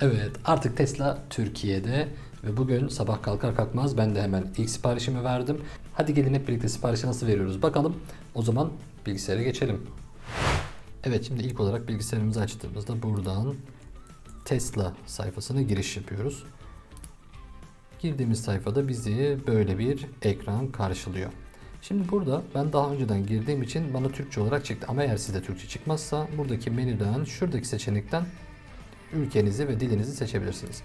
Evet artık Tesla Türkiye'de ve bugün sabah kalkar kalkmaz ben de hemen ilk siparişimi verdim. Hadi gelin hep birlikte siparişi nasıl veriyoruz bakalım. O zaman bilgisayara geçelim. Evet şimdi ilk olarak bilgisayarımızı açtığımızda buradan Tesla sayfasına giriş yapıyoruz. Girdiğimiz sayfada bizi böyle bir ekran karşılıyor. Şimdi burada ben daha önceden girdiğim için bana Türkçe olarak çıktı. Ama eğer sizde Türkçe çıkmazsa buradaki menüden şuradaki seçenekten ülkenizi ve dilinizi seçebilirsiniz.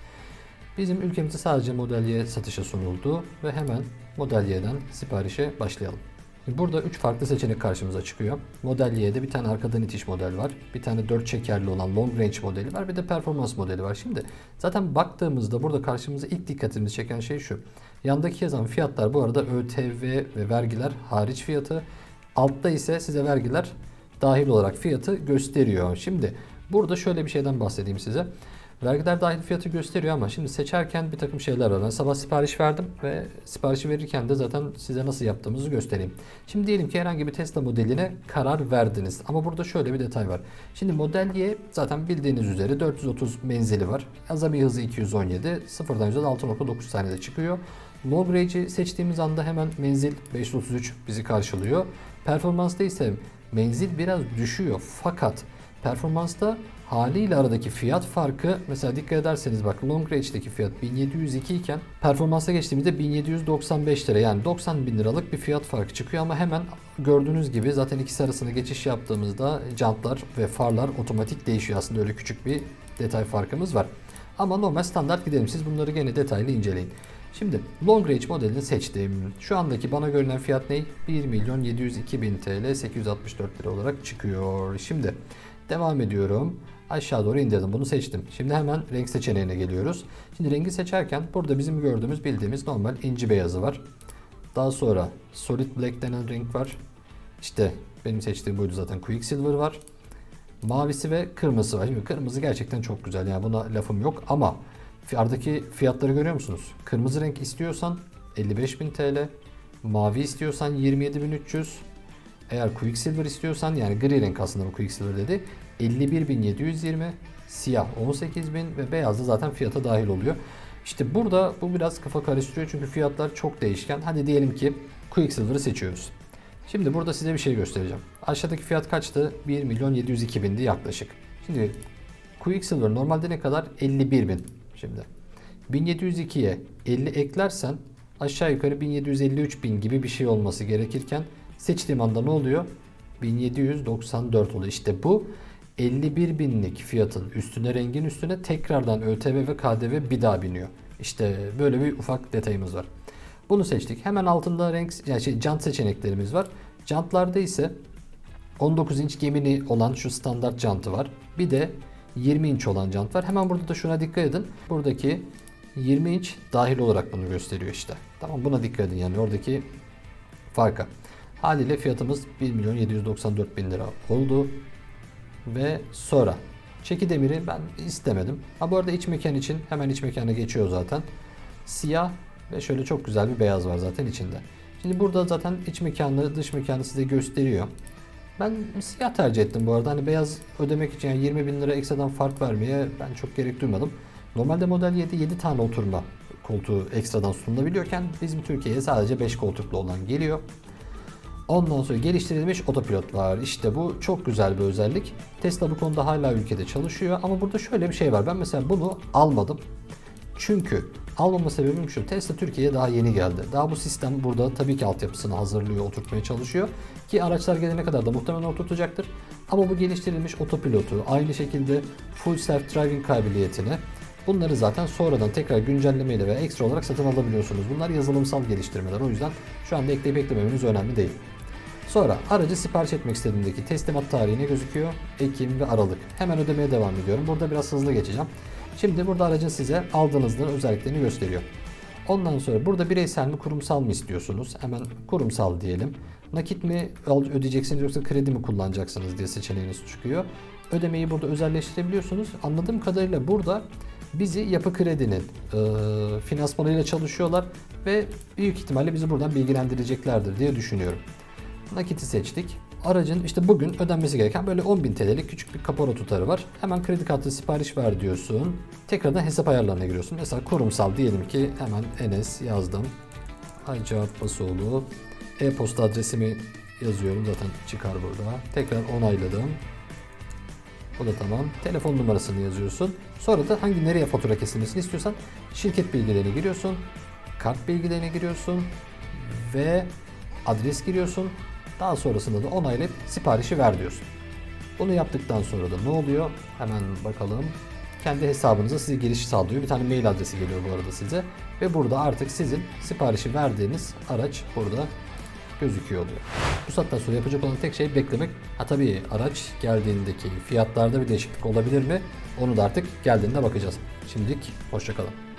Bizim ülkemizde sadece Model Y satışa sunuldu ve hemen Model Y'den siparişe başlayalım. Burada 3 farklı seçenek karşımıza çıkıyor. Model Y'de bir tane arkadan itiş model var. Bir tane 4 çekerli olan long range modeli var. Bir de performans modeli var. Şimdi zaten baktığımızda burada karşımıza ilk dikkatimizi çeken şey şu. Yandaki yazan fiyatlar bu arada ÖTV ve vergiler hariç fiyatı. Altta ise size vergiler dahil olarak fiyatı gösteriyor. Şimdi burada şöyle bir şeyden bahsedeyim size. Vergiler dahil fiyatı gösteriyor ama şimdi seçerken bir takım şeyler var. Ben sabah sipariş verdim ve siparişi verirken de zaten size nasıl yaptığımızı göstereyim. Şimdi diyelim ki herhangi bir Tesla modeline karar verdiniz. Ama burada şöyle bir detay var. Şimdi Model Y zaten bildiğiniz üzere 430 menzili var. Azami hızı 217. Sıfırdan %6.9 6.9 saniyede çıkıyor. Long range'i seçtiğimiz anda hemen menzil 533 bizi karşılıyor. Performansta ise menzil biraz düşüyor fakat performansta haliyle aradaki fiyat farkı mesela dikkat ederseniz bak long range'deki fiyat 1702 iken performansa geçtiğimizde 1795 lira yani 90 bin liralık bir fiyat farkı çıkıyor ama hemen gördüğünüz gibi zaten ikisi arasında geçiş yaptığımızda jantlar ve farlar otomatik değişiyor aslında öyle küçük bir detay farkımız var. Ama normal standart gidelim siz bunları gene detaylı inceleyin. Şimdi long range modelini seçtim. Şu andaki bana görünen fiyat ne? 1 milyon 702 bin TL 864 lira olarak çıkıyor. Şimdi devam ediyorum. Aşağı doğru indirdim. Bunu seçtim. Şimdi hemen renk seçeneğine geliyoruz. Şimdi rengi seçerken burada bizim gördüğümüz bildiğimiz normal inci beyazı var. Daha sonra solid black denen renk var. İşte benim seçtiğim buydu zaten Quicksilver var. Mavisi ve kırmızısı var. Şimdi kırmızı gerçekten çok güzel. Yani buna lafım yok ama Aradaki fiyatları görüyor musunuz? Kırmızı renk istiyorsan 55.000 TL, mavi istiyorsan 27.300, eğer Quicksilver istiyorsan yani gri renk aslında bu Quicksilver dedi 51.720, siyah 18.000 ve beyaz da zaten fiyata dahil oluyor. İşte burada bu biraz kafa karıştırıyor çünkü fiyatlar çok değişken. Hadi diyelim ki Quicksilver'ı seçiyoruz. Şimdi burada size bir şey göstereceğim. Aşağıdaki fiyat kaçtı? 1 milyon 702 bindi yaklaşık. Şimdi Quicksilver normalde ne kadar? 51 bin. Şimdi 1702'ye 50 eklersen aşağı yukarı 1753 bin gibi bir şey olması gerekirken seçtiğim anda ne oluyor? 1794 oluyor. İşte bu 51 binlik fiyatın üstüne rengin üstüne tekrardan ÖTV ve KDV bir daha biniyor. İşte böyle bir ufak detayımız var. Bunu seçtik. Hemen altında renk yani şey jant seçeneklerimiz var. Jantlarda ise 19 inç gemini olan şu standart jantı var. Bir de 20 inç olan jant var. Hemen burada da şuna dikkat edin. Buradaki 20 inç dahil olarak bunu gösteriyor işte. Tamam buna dikkat edin yani oradaki farka. Haliyle fiyatımız 1 milyon 794 bin lira oldu. Ve sonra çeki demiri ben istemedim. Ha bu arada iç mekan için hemen iç mekana geçiyor zaten. Siyah ve şöyle çok güzel bir beyaz var zaten içinde. Şimdi burada zaten iç mekanı dış mekanı size gösteriyor. Ben siyah tercih ettim bu arada. Hani beyaz ödemek için yani 20 bin lira ekstradan fark vermeye ben çok gerek duymadım. Normalde Model 7 7 tane oturma koltuğu ekstradan sunulabiliyorken bizim Türkiye'ye sadece 5 koltuklu olan geliyor. Ondan sonra geliştirilmiş otopilot var. İşte bu çok güzel bir özellik. Tesla bu konuda hala ülkede çalışıyor ama burada şöyle bir şey var. Ben mesela bunu almadım. Çünkü almama sebebim şu. Tesla Türkiye'ye daha yeni geldi. Daha bu sistem burada tabii ki altyapısını hazırlıyor, oturtmaya çalışıyor. Ki araçlar gelene kadar da muhtemelen oturtacaktır. Ama bu geliştirilmiş otopilotu, aynı şekilde full self driving kabiliyetini bunları zaten sonradan tekrar güncellemeyle veya ekstra olarak satın alabiliyorsunuz. Bunlar yazılımsal geliştirmeler. O yüzden şu anda ekleyip eklememeniz önemli değil. Sonra aracı sipariş etmek istediğimdeki teslimat tarihi ne gözüküyor? Ekim ve Aralık. Hemen ödemeye devam ediyorum. Burada biraz hızlı geçeceğim. Şimdi burada aracın size aldığınızda özelliklerini gösteriyor. Ondan sonra burada bireysel mi kurumsal mı istiyorsunuz? Hemen kurumsal diyelim. Nakit mi ödeyeceksiniz yoksa kredi mi kullanacaksınız diye seçeneğiniz çıkıyor. Ödemeyi burada özelleştirebiliyorsunuz. Anladığım kadarıyla burada bizi yapı kredinin e, finansmanıyla çalışıyorlar ve büyük ihtimalle bizi buradan bilgilendireceklerdir diye düşünüyorum. Nakiti seçtik. Aracın işte bugün ödenmesi gereken böyle 10.000 TL'lik küçük bir kapora tutarı var. Hemen kredi kartı sipariş ver diyorsun. Tekrardan hesap ayarlarına giriyorsun. Mesela kurumsal diyelim ki hemen Enes yazdım. Ayca Abbasoğlu. E-posta adresimi yazıyorum zaten çıkar burada. Tekrar onayladım. Bu da tamam. Telefon numarasını yazıyorsun. Sonra da hangi nereye fatura kesilmesini istiyorsan şirket bilgilerine giriyorsun. Kart bilgilerine giriyorsun. Ve adres giriyorsun. Daha sonrasında da onaylayıp siparişi ver diyorsun. Bunu yaptıktan sonra da ne oluyor? Hemen bakalım. Kendi hesabınıza size giriş sağlıyor. Bir tane mail adresi geliyor bu arada size. Ve burada artık sizin siparişi verdiğiniz araç burada gözüküyor oluyor. Bu saatten sonra yapacak olan tek şey beklemek. Ha tabii araç geldiğindeki fiyatlarda bir değişiklik olabilir mi? Onu da artık geldiğinde bakacağız. Şimdilik hoşçakalın.